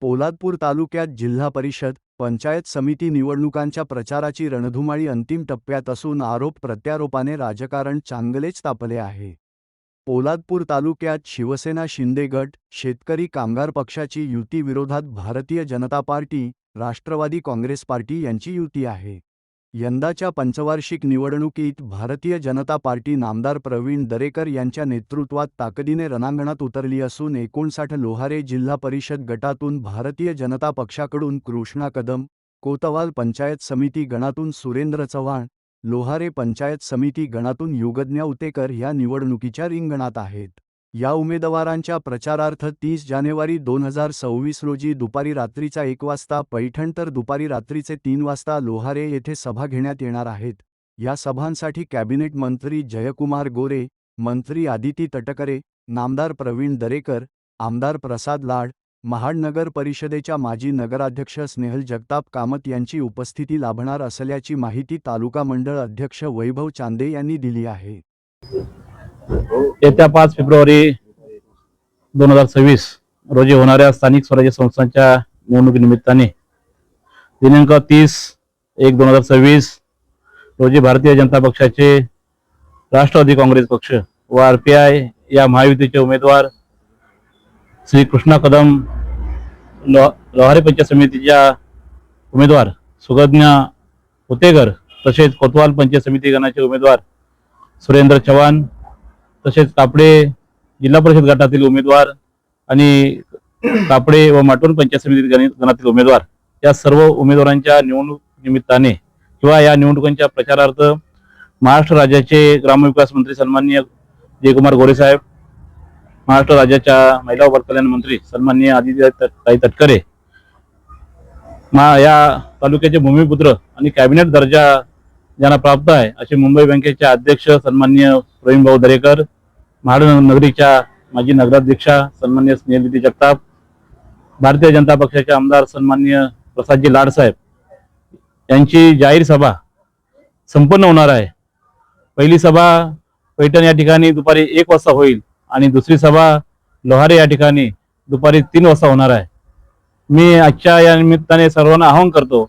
पोलादपूर तालुक्यात जिल्हा परिषद पंचायत समिती निवडणुकांच्या प्रचाराची रणधुमाळी अंतिम टप्प्यात असून आरोप प्रत्यारोपाने राजकारण चांगलेच तापले आहे. पोलादपूर तालुक्यात शिवसेना शिंदे गट शेतकरी कामगार पक्षाची युती विरोधात भारतीय जनता पार्टी राष्ट्रवादी काँग्रेस पार्टी यांची युती आहे. यंदाच्या पंचवार्षिक निवडणुकीत भारतीय जनता पार्टी नामदार प्रवीण दरेकर यांच्या नेतृत्वात ताकदीने रणांगणात उतरली असून एकोणसाठ लोहारे जिल्हा परिषद गटातून भारतीय जनता पक्षाकडून कृष्णा कदम कोतवाल पंचायत समिती गणातून सुरेंद्र चव्हाण लोहारे पंचायत समिती गणातून युगज्ञा उतेकर ह्या निवडणुकीच्या रिंगणात आहेत. या उमेदवारांच्या प्रचारार्थ तीस जानेवारी दोन हजार सव्वीस रोजी दुपारी रात्रीचा एक वाजता पैठण तर दुपारी रात्रीचे तीन वाजता लोहारे येथे सभा घेण्यात येणार आहेत. या सभांसाठी कॅबिनेट मंत्री जयकुमार गोरे मंत्री आदिती तटकरे नामदार प्रवीण दरेकर आमदार प्रसाद लाड महाड नगर परिषदेच्या माजी नगराध्यक्ष स्नेहल जगताप कामत यांची उपस्थिती लाभणार असल्याची माहिती तालुका मंडळ अध्यक्ष वैभव चांदे यांनी दिली आहे. येत्या पाच फेब्रुवारी दोन हजार सव्वीस रोजी होणाऱ्या स्थानिक स्वराज्य संस्थांच्या निवडणुकीनिमित्ताने दिनांक तीस एक दोन हजार सव्वीस रोजी भारतीय जनता पक्षाचे राष्ट्रवादी काँग्रेस पक्ष व आर पी आय या महायुतीचे उमेदवार श्री कृष्णा कदम लो लोहारे पंचायत समितीच्या उमेदवार सुगज्ञा होतेकर तसेच कोतवाल पंचायत समिती गणाचे उमेदवार सुरेंद्र चव्हाण तसेच कापडे जिल्हा परिषद गटातील उमेदवार आणि कापडे व माटवण पंचायत समिती गणातील उमेदवार या सर्व उमेदवारांच्या निवडणूक निमित्ताने किंवा या निवडणुकांच्या प्रचारार्थ महाराष्ट्र राज्याचे ग्रामविकास मंत्री सन्माननीय जयकुमार गोरे साहेब महाराष्ट्र राज्याच्या महिला व बालकल्याण मंत्री सन्माननीय आदित्यताई तटकरे मा या तालुक्याचे भूमिपुत्र आणि कॅबिनेट दर्जा ज्यांना प्राप्त आहे असे मुंबई बँकेचे अध्यक्ष सन्माननीय प्रवीणभाऊ दरेकर महाडनगरीच्या माजी नगराध्यक्षा सन्मान्य स्नेहलिती जगताप भारतीय जनता पक्षाचे आमदार सन्मान्य प्रसादजी लाडसाहेब यांची जाहीर सभा संपन्न होणार आहे. पहिली सभा पैठण या ठिकाणी दुपारी एक वाजता होईल आणि दुसरी सभा लोहारे या ठिकाणी दुपारी तीन वाजता होणार आहे. मी आजच्या या निमित्ताने सर्वांना आवाहन करतो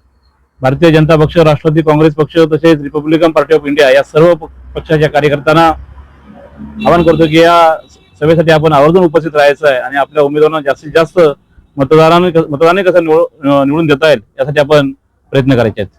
भारतीय जनता पक्ष राष्ट्रवादी काँग्रेस पक्ष तसेच रिपब्लिकन पार्टी ऑफ इंडिया या सर्व पक्षाच्या कार्यकर्त्यांना आवाहन करतो की या सभेसाठी आपण आवर्जून उपस्थित राहायचं आहे आणि आपल्या उमेदवारांना जास्तीत जास्त मतदारांनी मतदारांनी कसं निवडून देता येईल यासाठी आपण प्रयत्न करायचे आहेत.